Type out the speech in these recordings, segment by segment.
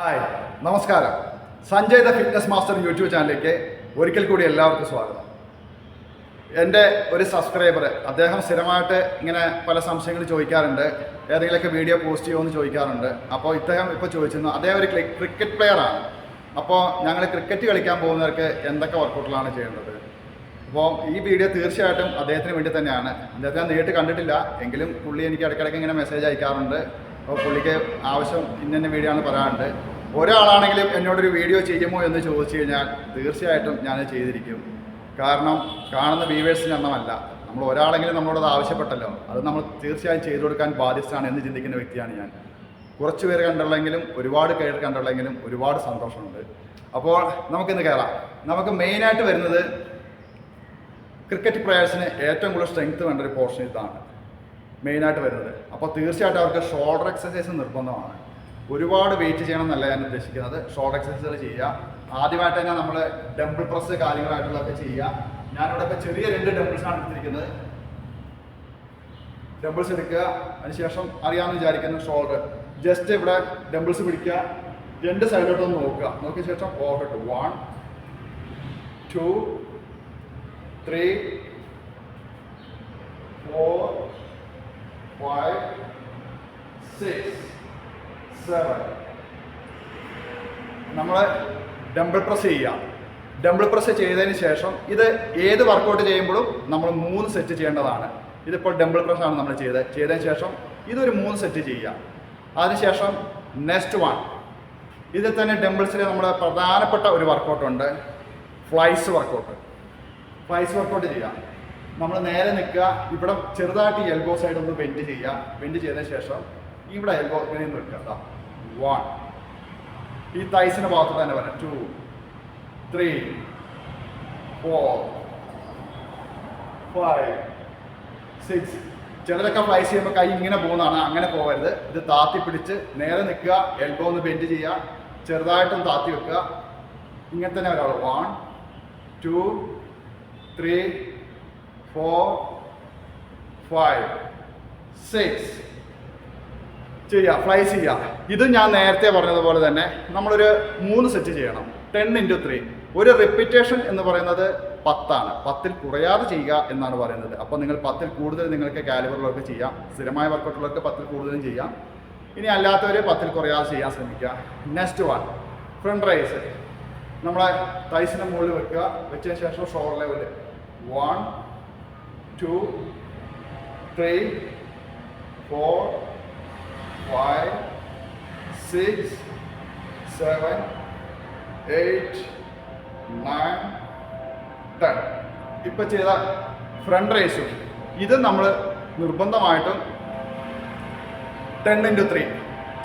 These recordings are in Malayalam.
ഹായ് നമസ്കാരം. Sanjay the fitness master YouTube ചാനലിലേക്ക് ഒരിക്കൽ കൂടി എല്ലാവർക്കും സ്വാഗതം. എന്റെ ഒരു സബ്സ്ക്രൈബർ അദ്ദേഹം സ്ഥിരമായിട്ട് ഇങ്ങനെ പല സംശയങ്ങൾ ചോദിക്കാറുണ്ട് ഏതെങ്കിലുമൊക്കെ വീഡിയോ പോസ്റ്റ് ചെയ്യുമെന്ന് ചോദിക്കാറുണ്ട്. അപ്പോൾ ഇദ്ദേഹം ഇപ്പോൾ ചോദിച്ചിരുന്നു അദ്ദേഹം ഒരു ക്രിക്കറ്റ് പ്ലെയറാണ് അപ്പോൾ ഞങ്ങൾ ക്രിക്കറ്റ് കളിക്കാൻ പോകുന്നവർക്ക് എന്തൊക്കെ വർക്കൗട്ടുകളാണ് ചെയ്യേണ്ടത്? അപ്പോൾ ഈ വീഡിയോ തീർച്ചയായിട്ടും അദ്ദേഹത്തിന് വേണ്ടി തന്നെയാണ്. അദ്ദേഹത്തെ ഞാൻ നേരിട്ട് കണ്ടിട്ടില്ല. എങ്കിലും പുള്ളി എനിക്ക് ഇടയ്ക്കിടയ്ക്ക് ഇങ്ങനെ മെസ്സേജ് അയക്കാറുണ്ട്. അപ്പോൾ പുള്ളിക്ക് ആവശ്യം ഇന്ന വീഡിയോ ആണ് പറയാനുണ്ട്. ഒരാളാണെങ്കിലും എന്നോടൊരു വീഡിയോ ചെയ്യുമോ എന്ന് ചോദിച്ചു കഴിഞ്ഞാൽ തീർച്ചയായിട്ടും ഞാൻ ചെയ്തിരിക്കും. കാരണം കാണുന്ന വ്യൂവേഴ്സിന് എണ്ണമല്ല നമ്മൾ ഒരാളെങ്കിലും നമ്മളോടത് ആവശ്യപ്പെട്ടല്ലോ. അത് നമ്മൾ തീർച്ചയായും ചെയ്തു കൊടുക്കാൻ ബാധ്യസ്ഥാണ് എന്ന് ചിന്തിക്കുന്ന വ്യക്തിയാണ് ഞാൻ. കുറച്ച് പേര് കണ്ടുള്ളെങ്കിലും ഒരുപാട് പേര് കണ്ടുള്ളെങ്കിലും ഒരുപാട് സന്തോഷമുണ്ട്. അപ്പോൾ നമുക്കിന്ന് കയറാം നമുക്ക് മെയിനായിട്ട് വരുന്നത് ക്രിക്കറ്റ് പ്ലെയേഴ്സിന് ഏറ്റവും കൂടുതൽ സ്ട്രെങ്ത് വേണ്ട ഒരു പോർഷൻ ഇതാണ്. മെയിനായിട്ട് വരുന്നത്. അപ്പോൾ തീർച്ചയായിട്ടും അവർക്ക് ഷോൾഡർ എക്സസൈസ് നിർബന്ധമാണ്. ഒരുപാട് വെയിറ്റ് ചെയ്യണം എന്നല്ല ഞാൻ ഉദ്ദേശിക്കുന്നത്. ഷോൾഡർ എക്സസൈസുകൾ ചെയ്യുക. ആദ്യമായിട്ട് തന്നെ നമ്മൾ ഡംബിൾ പ്രസ് കാര്യങ്ങളായിട്ടുള്ളതൊക്കെ ചെയ്യുക. ഞാനിവിടെ ഇപ്പോൾ ചെറിയ രണ്ട് ഡംബിൾസാണ് എടുത്തിരിക്കുന്നത്. ഡംബിൾസ് എടുക്കുക. അതിനുശേഷം അറിയാമെന്ന് വിചാരിക്കുന്നു ഷോൾഡർ ജസ്റ്റ് ഇവിടെ ഡംബിൾസ് പിടിക്കുക. രണ്ട് സൈഡിലോട്ടൊന്ന് നോക്കുക. നോക്കിയ ശേഷം ഓവർട്ട് one two three four five six seven നമ്മൾ ഡംബിൾ പ്രസ് ചെയ്യുക. ഡംബിൾ പ്രസ് ചെയ്തതിന് ശേഷം ഇത് ഏത് വർക്കൗട്ട് ചെയ്യുമ്പോഴും നമ്മൾ മൂന്ന് സെറ്റ് ചെയ്യേണ്ടതാണ്. ഇതിപ്പോൾ ഡംബിൾ പ്രസ് ആണ് നമ്മൾ ചെയ്തത്. ചെയ്തതിന് ശേഷം ഇതൊരു മൂന്ന് സെറ്റ് ചെയ്യുക. അതിനുശേഷം നെക്സ്റ്റ് വൺ ഇതിൽ തന്നെ ഡംബിൾസിലെ നമ്മുടെ പ്രധാനപ്പെട്ട ഒരു വർക്കൗട്ട് ഉണ്ട്. ഫ്ലൈസ് വർക്കൗട്ട് ഫ്ലൈസ് വർക്കൗട്ട് ചെയ്യുക. നമ്മൾ നേരെ നിൽക്കുക. ഇവിടെ ചെറുതായിട്ട് എൽബോ സൈഡ് ഒന്ന് ബെൻഡ് ചെയ്യുക. ബെൻഡ് ചെയ്തതിന് ശേഷം ഇവിടെ എൽബോ ഇങ്ങനെ നിൽക്കുക വൺ ഈ തൈസിന്റെ ഭാഗത്ത് തന്നെ വരാം two three four five six ചിലരൊക്കെ ഫ്ലൈസ് ചെയ്യുമ്പോൾ കൈ ഇങ്ങനെ പോകുന്നതാണ്. അങ്ങനെ പോകരുത്. ഇത് താത്തി പിടിച്ച് നേരെ നിൽക്കുക. എൽബോ ഒന്ന് ബെൻഡ് ചെയ്യുക. ചെറുതായിട്ടൊന്ന് താത്തി വെക്കുക. ഇങ്ങനെ തന്നെ ഒരാൾ one two three four five, six. ചെയ്യുക ഫ്ലൈ ചെയ്യുക ഇത് ഞാൻ നേരത്തെ പറഞ്ഞതുപോലെ തന്നെ നമ്മളൊരു മൂന്ന് സെറ്റ് ചെയ്യണം. ടെൻ ഇന്റു ത്രീ ഒരു റിപ്പീറ്റേഷൻ എന്ന് പറയുന്നത് പത്താണ്. പത്തിൽ കുറയാതെ ചെയ്യുക എന്നാണ് പറയുന്നത്. അപ്പോൾ നിങ്ങൾ പത്തിൽ കൂടുതൽ നിങ്ങൾക്ക് കാലിബറിലൊക്കെ ചെയ്യാം. സ്ഥിരമായ വർക്കൗട്ടുകളൊക്കെ പത്തിൽ കൂടുതലും ചെയ്യാം. ഇനി അല്ലാത്തവർ പത്തിൽ കുറയാതെ ചെയ്യാൻ ശ്രമിക്കുക. നെക്സ്റ്റ് വൺ ഫ്രണ്ട് റൈസ് നമ്മളെ തൈസിന്റെ മുകളിൽ വെക്കുക. വെച്ചതിന് ശേഷം shore level one two three four five six seven eight nine ten ഇപ്പം ചെയ്ത ഫ്രണ്ട് റേസും ഇത് നമ്മൾ നിർബന്ധമായിട്ടും ടെൻ ഇന്റു ത്രീ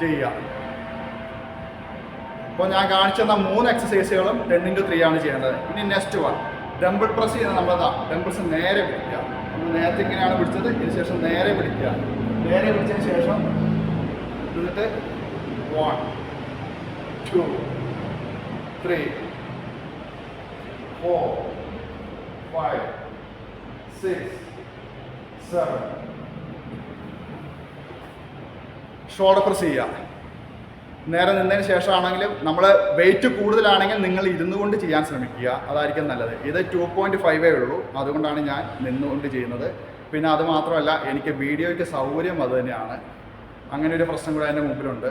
ചെയ്യുക. ഇപ്പോൾ ഞാൻ കാണിച്ചു തന്ന മൂന്ന് എക്സസൈസുകളും ടെൻ ഇന്റു ത്രീ ആണ് ചെയ്യേണ്ടത്. ഇനി നെക്സ്റ്റ് വൺ ഡംബിൾ പ്രസ് ചെയ്യുന്ന നമ്മളതാ ഡംബിൾസ് നേരെ പിടിക്കുക നേരത്തെ ഇങ്ങനെയാണ് പിടിച്ചത്. ഇതിന് ശേഷം നേരെ പിടിക്കുക. നേരെ പിടിച്ചതിന് ശേഷം എന്നിട്ട് one two three four five six seven short press ചെയ്യുക. നേരെ നിന്നതിന് ശേഷമാണെങ്കിലും നമ്മൾ വെയിറ്റ് കൂടുതലാണെങ്കിൽ നിങ്ങൾ ഇരുന്നു കൊണ്ട് ചെയ്യാൻ ശ്രമിക്കുക. അതായിരിക്കും നല്ലത്. ഇത് ടു പോയിന്റ് ഫൈവേ ഉള്ളൂ. അതുകൊണ്ടാണ് ഞാൻ നിന്നുകൊണ്ട് ചെയ്യുന്നത്. പിന്നെ അത് മാത്രമല്ല എനിക്ക് വീഡിയോയ്ക്ക് സൗകര്യം അത് തന്നെയാണ്. അങ്ങനെ ഒരു പ്രശ്നം കൂടെ എന്റെ മുമ്പിലുണ്ട്.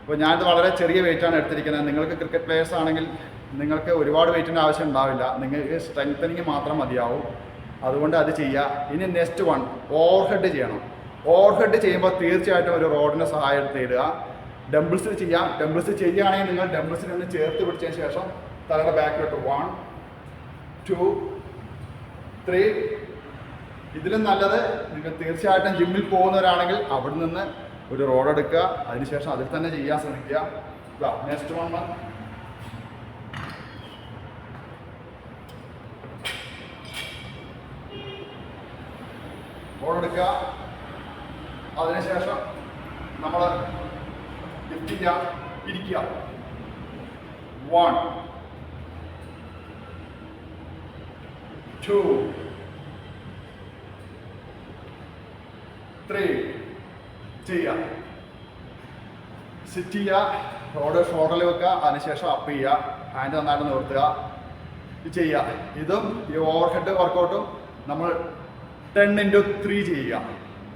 അപ്പോൾ ഞാനിത് വളരെ ചെറിയ വെയിറ്റാണ് എടുത്തിരിക്കുന്നത്. നിങ്ങൾക്ക് ക്രിക്കറ്റ് പ്ലേയേഴ്സ് ആണെങ്കിൽ നിങ്ങൾക്ക് ഒരുപാട് വെയിറ്റിന്റെ ആവശ്യം ഉണ്ടാവില്ല. നിങ്ങൾക്ക് സ്ട്രെങ്തനിങ് മാത്രം മതിയാവും. അതുകൊണ്ട് അത് ചെയ്യുക. ഇനി നെക്സ്റ്റ് വൺ ഓവർ ഹെഡ് ചെയ്യണം. ഓവർ ഹെഡ് ചെയ്യുമ്പോൾ തീർച്ചയായിട്ടും ഒരു റോഡിന്റെ സഹായം ഇടുക ഡംബിൾസിൽ ചെയ്യാം. ഡംബിൾസ് ചെയ്യുകയാണെങ്കിൽ നിങ്ങൾ ഡംബിൾസിൽ ഒന്ന് ചേർത്ത് പിടിച്ചതിന് ശേഷം തലയുടെ ബാക്കിലോട്ട് വൺ ടു ത്രീ ഇതിലും നല്ലത് നിങ്ങൾ തീർച്ചയായിട്ടും ജിമ്മിൽ പോകുന്നവരാണെങ്കിൽ അവിടെ നിന്ന് ഒരു റോഡ് എടുക്കുക. അതിനുശേഷം അതിൽ തന്നെ ചെയ്യാൻ ശ്രമിക്കുക. നെക്സ്റ്റ് വൺ റോഡ് എടുക്കുക. അതിനുശേഷം നമ്മൾ ചെയ്യുക ഇരിക്കുക വൺ ടു ത്രീ ചെയ്യുക സിറ്റ് ചെയ്യുക റോഡ് ഷോൾഡറിൽ വെക്കുക. അതിനുശേഷം അപ്പ് ചെയ്യുക ഹാൻഡ് നന്നായിട്ട് നിർത്തുക ഇത് ചെയ്യുക ഇതും ഈ ഓവർ ഹെഡ് വർക്കൗട്ടും നമ്മൾ ടെൻ ഇന്റു ത്രീ ചെയ്യുക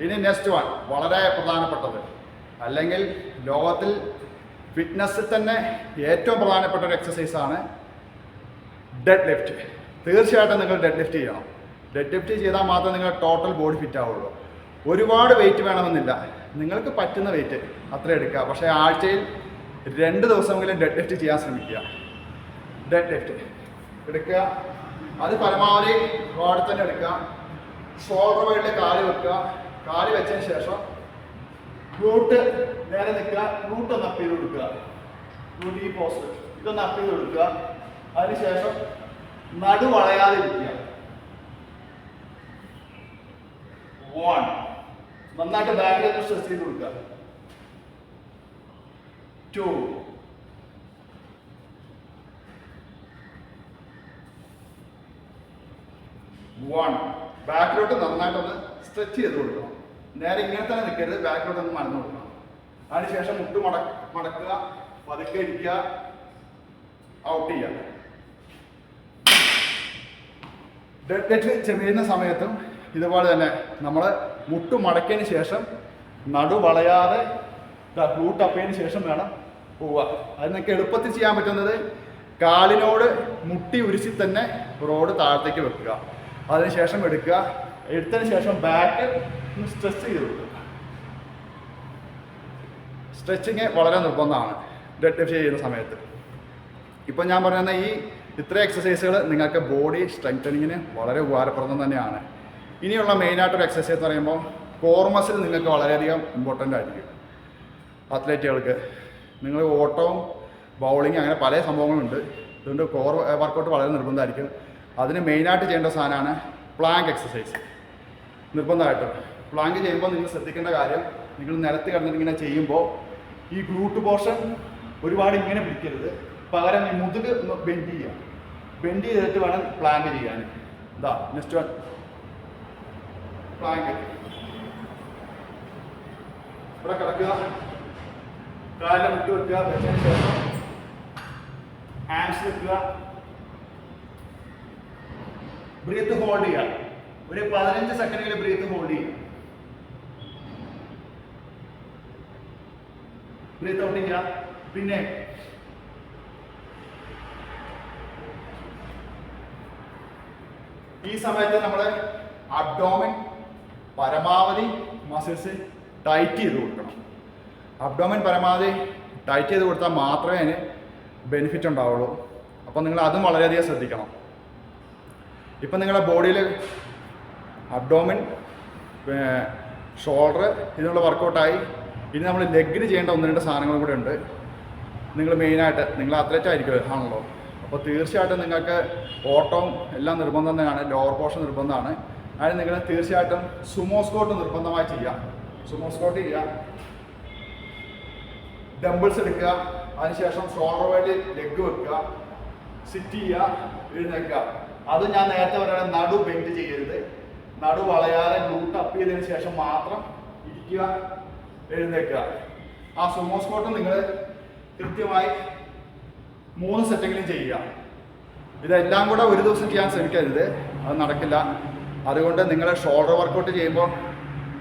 ഇനി നെക്സ്റ്റ് വൺ വളരെ പ്രധാനപ്പെട്ടത്. അല്ലെങ്കിൽ ലോകത്തിൽ ഫിറ്റ്നസ്സിൽ തന്നെ ഏറ്റവും പ്രധാനപ്പെട്ട ഒരു എക്സസൈസാണ് ഡെഡ് ലിഫ്റ്റ് തീർച്ചയായിട്ടും നിങ്ങൾ ഡെഡ് ലിഫ്റ്റ് ചെയ്യണം. ഡെഡ് ലിഫ്റ്റ് ചെയ്താൽ മാത്രമേ നിങ്ങൾ ടോട്ടൽ ബോഡി ഫിറ്റ് ആവുള്ളൂ. ഒരുപാട് വെയിറ്റ് വേണമെന്നില്ല. നിങ്ങൾക്ക് പറ്റുന്ന വെയിറ്റ് അത്ര എടുക്കുക. പക്ഷേ ആഴ്ചയിൽ രണ്ട് ദിവസമെങ്കിലും ഡെഡ് ലിഫ്റ്റ് ചെയ്യാൻ ശ്രമിക്കുക. ഡെഡ് ലിഫ്റ്റ് എടുക്കുക. അത് പരമാവധി റോഡിൽ തന്നെ എടുക്കുക. ഷോൾഡർ വൈഡിൽ കാൽ വെക്കുക. കാൽ വെച്ചതിന് ശേഷം റൂട്ട് നേരെ നിൽക്കുക റൂട്ട് ഒന്ന് അപ്പ് ചെയ്ത് കൊടുക്കുക റൂട്ട് ഈ പോസ്റ്റ് ഇതൊന്ന് അപ്പ് ചെയ്ത് കൊടുക്കുക അതിനുശേഷം നടു വളയാതിരിക്കുക. വൺ നന്നായിട്ട് ബാക്കിലേക്ക് സ്ട്രെസ് ചെയ്ത് കൊടുക്കുക. ടു വൺ ബാക്കിലോട്ട് നന്നായിട്ടൊന്ന് സ്ട്രെച്ച് ചെയ്ത് കൊടുക്കണം നേരെ ഇങ്ങനെ തന്നെ നിൽക്കരുത് ബാക്കിലോട്ട് ഒന്ന് മറന്നു കൊടുക്കണം അതിനുശേഷം മുട്ട് മട മടക്കുക പതുക്കെ ഇരിക്കുക ഔട്ട് ചെയ്യുക. ഡെഡ് ലെറ്റ് ചെയ്യുന്ന സമയത്തും ഇതുപോലെ തന്നെ നമ്മൾ മുട്ട് മടക്കിയതിന് ശേഷം നടു വളയാതെ ഗ്ലൂട്ട് അപ്പതിന് ശേഷം വേണം പോവുക. അത് നിങ്ങൾക്ക് എളുപ്പത്തിൽ ചെയ്യാൻ പറ്റുന്നത് കാലിനോട് മുട്ടി ഉരുശി തന്നെ റോഡ് താഴത്തേക്ക് വെക്കുക. അതിനുശേഷം എടുക്കുക. എടുത്തതിന് ശേഷം ബാക്ക് ഒന്ന് സ്ട്രെസ് ചെയ്ത് കൊടുക്കുക. സ്ട്രെച്ചിങ് വളരെ നിർബന്ധമാണ്. ഡെഡ് ലിഫ്റ്റ് ചെയ്യുന്ന സമയത്ത്. ഇപ്പം ഞാൻ പറയുന്ന ഈ ഇത്ര എക്സസൈസുകൾ നിങ്ങൾക്ക് ബോഡി സ്ട്രെങ്തനിങ്ങിന് വളരെ ഉപകാരപ്രദം തന്നെയാണ്. ഇനിയുള്ള മെയിനായിട്ടൊരു എക്സസൈസ് എന്ന് പറയുമ്പോൾ കോർ മസിൽ നിങ്ങൾക്ക് വളരെയധികം ഇമ്പോർട്ടന്റ് ആയിരിക്കും. അത്ലറ്റുകൾക്ക് നിങ്ങൾ ഓട്ടവും ബൗളിങ് അങ്ങനെ പല സംഭവങ്ങളുണ്ട്. അതുകൊണ്ട് കോർ വർക്കൗട്ട് വളരെ നിർബന്ധമായിരിക്കും. അതിന് മെയിനായിട്ട് ചെയ്യേണ്ട സാധനമാണ് പ്ലാങ്ക് എക്സസൈസ് നിർബന്ധമായിട്ടും. പ്ലാങ്ക് ചെയ്യുമ്പോൾ നിങ്ങൾ ശ്രദ്ധിക്കേണ്ട കാര്യം നിങ്ങൾ നിലത്ത് കിടന്നിട്ട് ഇങ്ങനെ ചെയ്യുമ്പോൾ ഈ ഗ്ലൂട്ട് പോർഷൻ ഒരുപാട് ഇങ്ങനെ പിടിക്കരുത്. പകരം ഈ മുതുക് ബെൻഡ് ചെയ്യുക. ബെൻഡ് ചെയ്തിട്ട് വേണം പ്ലാങ്ക് ചെയ്യാൻ. ഇതാ നെക്സ്റ്റ് വൺ പ്ലാങ്ക് ഇവിടെ കിടക്കുക. കാലിലെ മുട്ട് വെക്കുക. വെച്ചതിന് ശേഷം ഹാൻഡ്സ് വെക്കുക. ബ്രീത്ത് ഹോൾഡ് ചെയ്യുക. ഒരു പതിനഞ്ച് സെക്കൻഡിൽ ബ്രീത്ത് ഹോൾഡ് ചെയ്യുക. ബ്രീത്ത് ഔട്ട് ചെയ്യുക പിന്നെ ഈ സമയത്ത് നമ്മൾ അബ്ഡോമിൻ പരമാവധി മസിൽസ് ടൈറ്റ് ചെയ്ത് കൊടുക്കണം. അബ്ഡോമിൻ പരമാവധി ടൈറ്റ് ചെയ്ത് കൊടുത്താൽ മാത്രമേ അതിന് ബെനിഫിറ്റ് ഉണ്ടാവുള്ളൂ. അപ്പോൾ നിങ്ങൾ അതും വളരെയധികം ശ്രദ്ധിക്കണം. ഇപ്പം നിങ്ങളുടെ ബോഡിയിൽ അബ്ഡോമിൻ ഷോൾഡർ ഇതിനുള്ള വർക്കൗട്ടായി ഇനി നമ്മൾ ലെഗിന് ചെയ്യേണ്ട ഒന്ന് രണ്ട് സാധനങ്ങൾ കൂടെ ഉണ്ട്. നിങ്ങൾ മെയിനായിട്ട് നിങ്ങൾ അത്ലറ്റ് ആയിരിക്കും ആണല്ലോ അപ്പോൾ തീർച്ചയായിട്ടും നിങ്ങൾക്ക് ഓട്ടവും എല്ലാം നിർബന്ധം തന്നെയാണ് ലോവർ പോർഷൻ നിർബന്ധമാണ്. അതിന് നിങ്ങൾ തീർച്ചയായിട്ടും സുമോ സ്കോട്ട് നിർബന്ധമായി ചെയ്യുക. സുമോ സ്കോട്ട് ചെയ്യുക. ഡംബിൾസ് എടുക്കുക. അതിനുശേഷം ഷോൾഡർ വേണ്ടി ലെഗ് വെക്കുക. സിറ്റ് ചെയ്യുക. എഴുന്നേക്കുക അത് ഞാൻ നേരത്തെ പറയുന്നത് നടു ബെൻഡ് ചെയ്യരുത്. നടു വളയാതെ ഗ്ലൂട്ട് അപ്പ് ചെയ്തതിന് ശേഷം മാത്രം ഇരിക്കുക. എഴുന്നേൽക്കുക. ആ സുമോ സ്കോട്ട് നിങ്ങൾ കൃത്യമായി മൂന്ന് സെറ്റെങ്കിലും ചെയ്യുക. ഇതെല്ലാം കൂടെ ഒരു ദിവസം ചെയ്യാൻ ശ്രമിക്കരുത്. അത് നടക്കില്ല. അതുകൊണ്ട് നിങ്ങൾ ഷോൾഡർ വർക്കൗട്ട് ചെയ്യുമ്പോൾ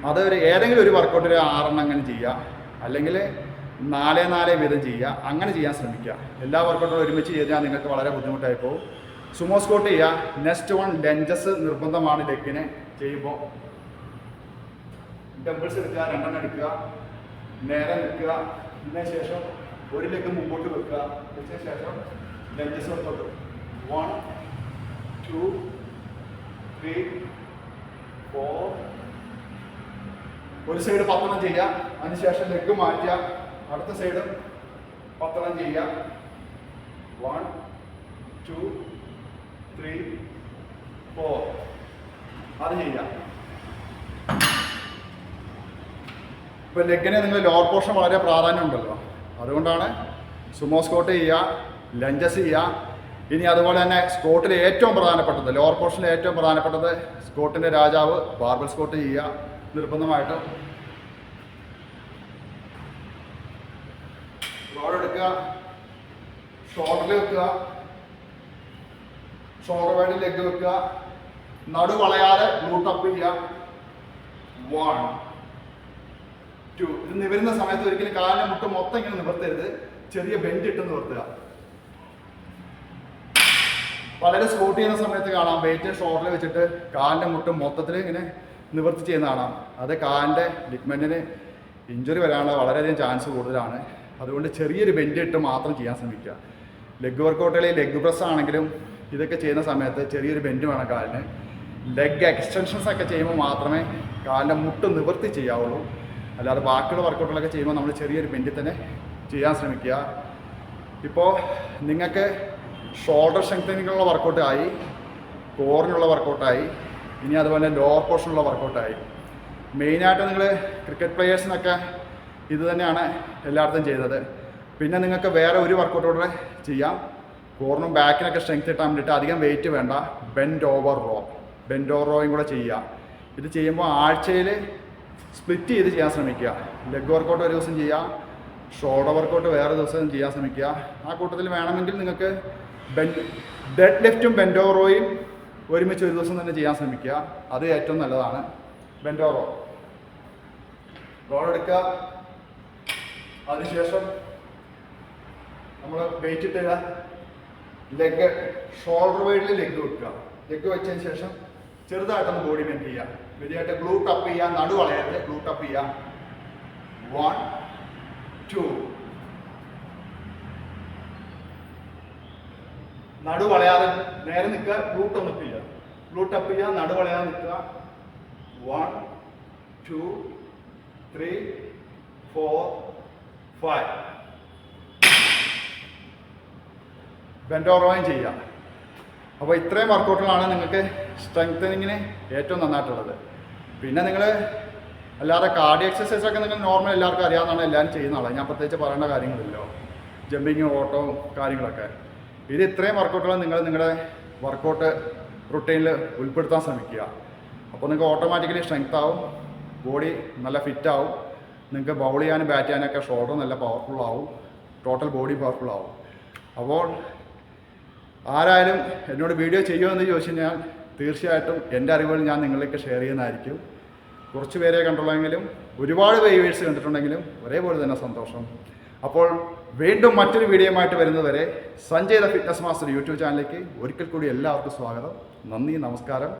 അത് ഒരു ഏതെങ്കിലും ഒരു വർക്കൗട്ട് ഒരു ആറെണ്ണം അങ്ങനെ ചെയ്യുക. അല്ലെങ്കിൽ നാലേ നാലേ വീതം ചെയ്യുക. അങ്ങനെ ചെയ്യാൻ ശ്രമിക്കുക. എല്ലാ വർക്കൗട്ടും ഒരുമിച്ച് ചെയ്താൽ നിങ്ങൾക്ക് വളരെ ബുദ്ധിമുട്ടായി പോകും. സുമോ സ്കോട്ട് ചെയ്യുക. നെക്സ്റ്റ് വൺ ലെഞ്ചസ് നിർബന്ധമാണ്. ലെഗിനെ ചെയ്യുമ്പോൾ ഡംബിൾസ് എടുക്കുക രണ്ടെണ്ണം എടുക്കുക നേരെ നിൽക്കുക ഇതിന് ശേഷം ഒരു ലെഗ് മുമ്പോട്ട് വെക്കുക വെച്ചതിന് ശേഷം lunges workout one two three four ഒരു സൈഡ് പത്തെണ്ണം ചെയ്യുക അതിനുശേഷം ലെഗ് മാറ്റുക അടുത്ത സൈഡ് പത്തെണ്ണം ചെയ്യുക. വൺ ടു ത്രീ ഫോർ അത് ചെയ്യുക. ഇപ്പൊ ലെഗിന് നിങ്ങൾ ലോവർ പോർഷൻ വളരെ പ്രാധാന്യം ഉണ്ടല്ലോ. അതുകൊണ്ടാണ് സുമോ സ്കോട്ട് ചെയ്യുക ലഞ്ചസ് ചെയ്യുക. ഇനി അതുപോലെ തന്നെ സ്കോട്ടിൽ ഏറ്റവും പ്രധാനപ്പെട്ടത് ലോവർ പോർഷനിൽ ഏറ്റവും പ്രധാനപ്പെട്ടത് സ്കോട്ടിന്റെ രാജാവ് ബാർബൽ സ്കോട്ട് ചെയ്യുക. നിർബന്ധമായിട്ട്. എടുക്കുക. ഷോൾഡറിൽ വെക്കുക. ഷോൾഡർ വൈഡിൽ ലെഗ് വെക്കുക. നടുവളയാതെ അപ്പ് ചെയ്യുക. വൺ ടു ഇത് നിവരുന്ന സമയത്ത് ഒരിക്കലും കാലിന്റെ മുട്ട മൊത്തം ഇങ്ങനെ നിവർത്തരുത്. ചെറിയ ബെൻഡ് ഇട്ട് നിവർത്തുക വളരെ സ്കോട്ട് ചെയ്യുന്ന സമയത്ത് കാണാം. വെയിറ്റ് ഷോർട്ടിൽ വെച്ചിട്ട് കാലിന്റെ മുട്ട് മൊത്തത്തിൽ ഇങ്ങനെ നിവർത്തി ചെയ്യുന്ന കാണാം. അത് കാലിന്റെ ലിഗ്മെന്റിന് ഇഞ്ചുറി വരാനുള്ള വളരെയധികം ചാൻസ് കൂടുതലാണ്. അതുകൊണ്ട് ചെറിയൊരു ബെൻഡ് ഇട്ട് മാത്രം ചെയ്യാൻ ശ്രമിക്കുക. ലെഗ് വർക്കൗട്ടുകളിൽ ലെഗ് പ്രസ് ആണെങ്കിലും ഇതൊക്കെ ചെയ്യുന്ന സമയത്ത് ചെറിയൊരു ബെൻഡ് വേണം കാലിന്. ലെഗ് എക്സ്റ്റൻഷൻസ് ഒക്കെ ചെയ്യുമ്പോൾ മാത്രമേ കാലിന്റെ മുട്ട് നിവർത്തി ചെയ്യാവുള്ളൂ. അല്ലാതെ ബാക്കിയുള്ള വർക്കൗട്ടുകളൊക്കെ ചെയ്യുമ്പോൾ നമ്മൾ ചെറിയൊരു ബെൻഡിൽ തന്നെ ചെയ്യാൻ ശ്രമിക്കുക. ഇപ്പോൾ നിങ്ങൾക്ക് ഷോൾഡർ സ്ട്രെങ്തനിങ്ങുള്ള വർക്കൗട്ടായി കോറിനുള്ള വർക്കൗട്ടായി ഇനി അതുപോലെ ലോവർ പോർഷനുള്ള വർക്കൗട്ടായി മെയിനായിട്ട് നിങ്ങൾ ക്രിക്കറ്റ് പ്ലെയേഴ്സിനൊക്കെ ഇത് തന്നെയാണ് എല്ലായിടത്തും ചെയ്തത്. പിന്നെ നിങ്ങൾക്ക് വേറെ ഒരു വർക്കൗട്ടോടെ ചെയ്യാം. കോറിനും ബാക്കിനൊക്കെ സ്ട്രെങ്ത് കിട്ടാൻ വേണ്ടിയിട്ട് അധികം വെയിറ്റ് വേണ്ട. Bend over row bend over റോയും കൂടെ ചെയ്യുക. ഇത് ചെയ്യുമ്പോൾ ആഴ്ചയിൽ സ്പ്ലിറ്റ് ചെയ്ത് ചെയ്യാൻ ശ്രമിക്കുക. ലെഗ് വർക്കൗട്ട് ഒരു ദിവസം ചെയ്യുക. ഷോൾഡർ വർക്കൗട്ട് വേറെ ദിവസം ചെയ്യാൻ ശ്രമിക്കുക. ആ കൂട്ടത്തിൽ വേണമെങ്കിൽ നിങ്ങൾക്ക് ബെൻ ഡെഡ് ലിഫ്റ്റും ബെൻഡോറോയും ഒരുമിച്ച് ഒരു ദിവസം തന്നെ ചെയ്യാൻ ശ്രമിക്കുക. അത് ഏറ്റവും നല്ലതാണ്. ബെൻഡോറോ റോഡ് എടുക്കുക. അതിനുശേഷം നമ്മൾ വെയിറ്റ് ഇട്ടുക ലെഗ് ഷോൾഡർ വൈഡിൽ ലെഗ് വെക്കുക. ലെഗ് വെച്ചതിന് ശേഷം ചെറുതായിട്ടൊന്ന് ബോഡി ബെൻഡ് ചെയ്യുക. വലിയായിട്ട് ഗ്ലൂട്ട് അപ്പ് ചെയ്യുക നടു വളയരുത്. ഗ്ലൂട്ട് അപ്പ് ചെയ്യുക വൺ ടു നടു വളയാതെ നേരെ നിൽക്കുക ഗ്ലൂട്ട് ഒന്നും ഇല്ല ഗ്ലൂട്ട് അപ്പ് ചെയ്യുക നടു വളയാതെ നിൽക്കുക. One two three four five ബെൻഡോറോയും ചെയ്യുക അപ്പോൾ ഇത്രയും വർക്കൗട്ടുകളാണ് നിങ്ങൾക്ക് സ്ട്രെങ്തനിങ്ങിന് ഏറ്റവും നന്നായിട്ടുള്ളത്. പിന്നെ നിങ്ങൾ അല്ലാതെ കാർഡിയോ എക്സസൈസ് ഒക്കെ നിങ്ങൾ നോർമൽ എല്ലാവർക്കും അറിയാവുന്നതാണ് എല്ലാവരും ചെയ്യുന്ന ആളാണ് ഞാൻ പ്രത്യേകിച്ച് പറയേണ്ട കാര്യങ്ങളില്ലോ ജമ്പിങ്ങും ഓട്ടവും കാര്യങ്ങളൊക്കെ. ഇത് ഇത്രയും വർക്കൗട്ടുകൾ നിങ്ങൾ നിങ്ങളുടെ വർക്കൗട്ട് റുട്ടീനിൽ ഉൾപ്പെടുത്താൻ ശ്രമിക്കുക. അപ്പോൾ നിങ്ങൾക്ക് ഓട്ടോമാറ്റിക്കലി സ്ട്രെങ്ത് ആവും ബോഡി നല്ല ഫിറ്റ് ആവും നിങ്ങൾക്ക് ബൗൾ ചെയ്യാനും ബാറ്റ് ചെയ്യാനൊക്കെ ഷോൾഡർ നല്ല പവർഫുൾ ആവും ടോട്ടൽ ബോഡി പവർഫുൾ ആവും. അപ്പോൾ ആരായാലും എന്നോട് വീഡിയോ ചെയ്യുമെന്ന് ചോദിച്ചു കഴിഞ്ഞാൽ തീർച്ചയായിട്ടും എന്റെ അറിവുകൾ ഞാൻ നിങ്ങളിലേക്ക് ഷെയർ ചെയ്യുന്നതായിരിക്കും. കുറച്ച് പേരെ കണ്ടുള്ളെങ്കിലും ഒരുപാട് വേവേഴ്സ് കണ്ടിട്ടുണ്ടെങ്കിലും ഒരേപോലെ തന്നെ സന്തോഷം. അപ്പോൾ വീണ്ടും മറ്റൊരു വീഡിയോയുമായിട്ട് വരുന്നതുവരെ Sanjay the fitness master YouTube ചാനലിലേക്ക് ഒരിക്കൽ കൂടി എല്ലാവർക്കും സ്വാഗതം. നന്ദി നമസ്കാരം.